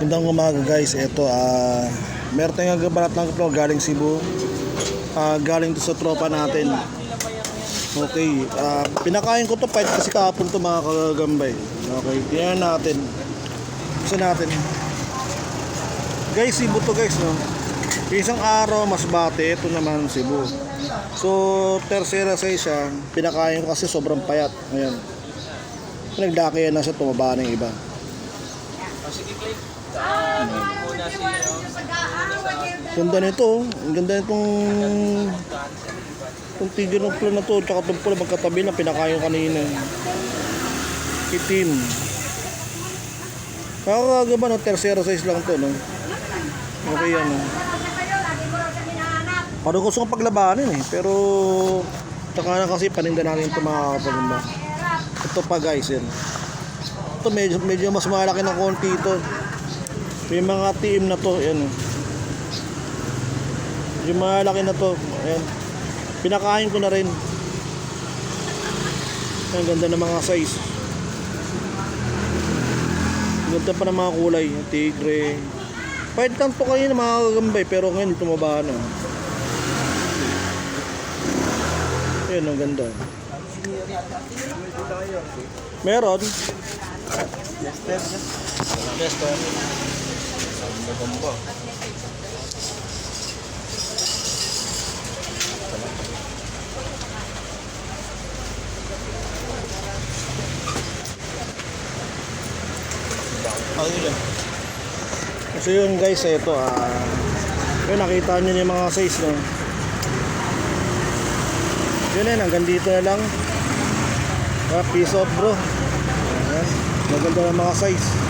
Magandang umaga guys. Ito, ah, meron tayong gabarat ng kaplo galing Cebu. Ah, galing to sa tropa natin. Okay, ah, pinakain ko to fight kasi kahapon to mga kagambay. Okay, tingnan natin. Gusto natin. Guys, Cebu to guys, no? Isang araw, mas bate. Ito naman Cebu. So, tercera sa siya. Pinakain ko kasi sobrang payat. Ayan. Nagdaki na siya, tumaba na yung iba. Ganda nito, oh. ang ganda nitong itong tigil ng pula na to, tsaka itong pula magkatabi na pinakain ko kanina. Itim. Kakagaba no, tercera size lang to, no? Okay yan, no? Parang gusto kong paglabanan eh, pero tsaka na kasi paninda namin ito mga kapaganda. Ito pa guys, yan. Ito medyo, medyo mas malaki ng konti ito. Yung mga team na to, yan. Yung malaki na to, ayan. Pinakain ko na rin. Ang ganda ng mga size. Ganda pa ng mga kulay, tigre. Pwede lang to kayo ng mga gagambay, pero ngayon tumaba na. Ayan, ang ganda. Meron. Kasi yun guys, ito ah. yun nakita nyo yung mga size no. Yun yun, hanggang dito na lang. Ah, peace out bro. Maganda ng mga size.